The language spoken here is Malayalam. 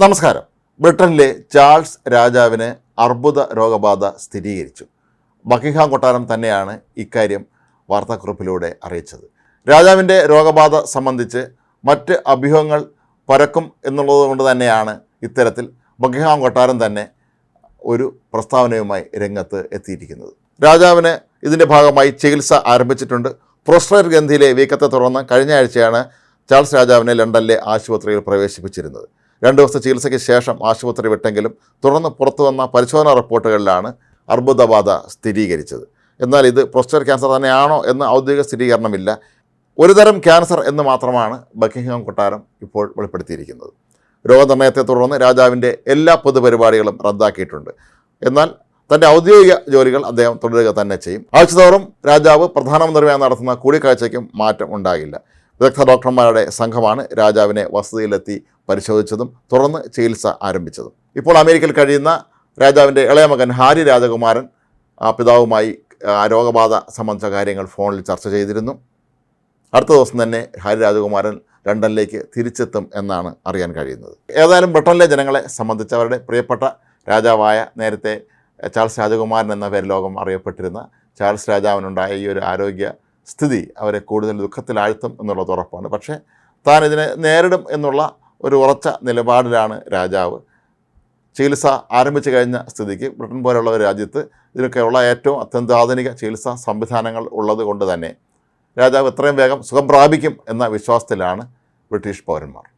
നമസ്കാരം. ബ്രിട്ടനിലെ ചാൾസ് രാജാവിന് അർബുദ രോഗബാധ സ്ഥിരീകരിച്ചു. ബക്കിംഗ്ഹാം കൊട്ടാരം തന്നെയാണ് ഇക്കാര്യം വാർത്താക്കുറിപ്പിലൂടെ അറിയിച്ചത്. രാജാവിന്റെ രോഗബാധ സംബന്ധിച്ച് മറ്റ് അഭ്യൂഹങ്ങൾ പരക്കും എന്നുള്ളത് കൊണ്ട് തന്നെയാണ് ഇത്തരത്തിൽ ബക്കിംഗ്ഹാം കൊട്ടാരം തന്നെ ഒരു പ്രസ്താവനയുമായി രംഗത്ത് എത്തിയിരിക്കുന്നത്. രാജാവിന് ഇതിന്റെ ഭാഗമായി ചികിത്സ ആരംഭിച്ചിട്ടുണ്ട്. പ്രോസ്ട്രേറ്റ് ഗ്രന്ഥിയിലെ വീക്കത്തെ തുടർന്ന് കഴിഞ്ഞ ആഴ്ചയാണ് ചാൾസ് രാജാവിനെ ലണ്ടനിലെ ആശുപത്രിയിൽ പ്രവേശിപ്പിച്ചിരുന്നത്. രണ്ട് ദിവസത്തെ ചികിത്സയ്ക്ക് ശേഷം ആശുപത്രി വിട്ടെങ്കിലും തുടർന്ന് പുറത്തു വന്ന പരിശോധനാ റിപ്പോർട്ടുകളിലാണ് അർബുദബാധ സ്ഥിരീകരിച്ചത്. എന്നാൽ ഇത് പ്രോസ്റ്റേറ്റ് ക്യാൻസർ തന്നെയാണോ എന്ന് ഔദ്യോഗിക സ്ഥിരീകരണമില്ല. ഒരുതരം ക്യാൻസർ എന്ന് മാത്രമാണ് ബക്കിംഗ്ഹാം കൊട്ടാരം ഇപ്പോൾ വെളിപ്പെടുത്തിയിരിക്കുന്നത്. രോഗനിർണയത്തെ തുടർന്ന് രാജാവിന്റെ എല്ലാ പൊതുപരിപാടികളും റദ്ദാക്കിയിട്ടുണ്ട്. എന്നാൽ തന്റെ ഔദ്യോഗിക ജോലികൾ അദ്ദേഹം തുടരുക തന്നെ ചെയ്യും. ആഴ്ചതോറും രാജാവ് പ്രധാനമന്ത്രിയുമായി നടത്തുന്ന കൂടിക്കാഴ്ചയ്ക്കും മാറ്റം ഉണ്ടാകില്ല. വിദഗ്ധ ഡോക്ടർമാരുടെ സംഘമാണ് രാജാവിനെ വസതിയിലെത്തി പരിശോധിച്ചതും തുടർന്ന് ചികിത്സ ആരംഭിച്ചതും. ഇപ്പോൾ അമേരിക്കയിൽ കഴിയുന്ന രാജാവിന്റെ ഇളയ മകൻ ഹാരി രാജകുമാരൻ പിതാവുമായി രോഗബാധ സംബന്ധിച്ച കാര്യങ്ങൾ ഫോണിൽ ചർച്ച ചെയ്തിരുന്നു. അടുത്ത ദിവസം തന്നെ ഹാരി രാജകുമാരൻ ലണ്ടനിലേക്ക് തിരിച്ചെത്തും എന്നാണ് അറിയാൻ കഴിയുന്നത്. ഏതായാലും ബ്രിട്ടനിലെ ജനങ്ങളെ സംബന്ധിച്ചവരുടെ പ്രിയപ്പെട്ട രാജാവായ നേരത്തെ ചാൾസ് രാജകുമാരൻ എന്ന പേര് ലോകം അറിയപ്പെട്ടിരുന്ന ചാൾസ് രാജാവിനുണ്ടായ ഈ ഒരു ആരോഗ്യ സ്ഥിതി അവരെ കൂടുതൽ ദുഃഖത്തിലാഴ്ത്തും എന്നുള്ളത് ഉറപ്പാണ്. പക്ഷേ താൻ ഇതിനെ നേരിടും എന്നുള്ള ഒരു ഉറച്ച നിലപാടിലാണ് രാജാവ്. ചികിത്സ ആരംഭിച്ചു കഴിഞ്ഞ സ്ഥിതിക്ക് ബ്രിട്ടൻ പോലുള്ള ഒരു രാജ്യത്ത് ഇതിനൊക്കെയുള്ള ഏറ്റവും അത്യന്താധുനിക ചികിത്സാ സംവിധാനങ്ങൾ ഉള്ളത് കൊണ്ട് തന്നെ രാജാവ് എത്രയും വേഗം സുഖം പ്രാപിക്കും എന്ന വിശ്വാസത്തിലാണ് ബ്രിട്ടീഷ് പൗരന്മാർ.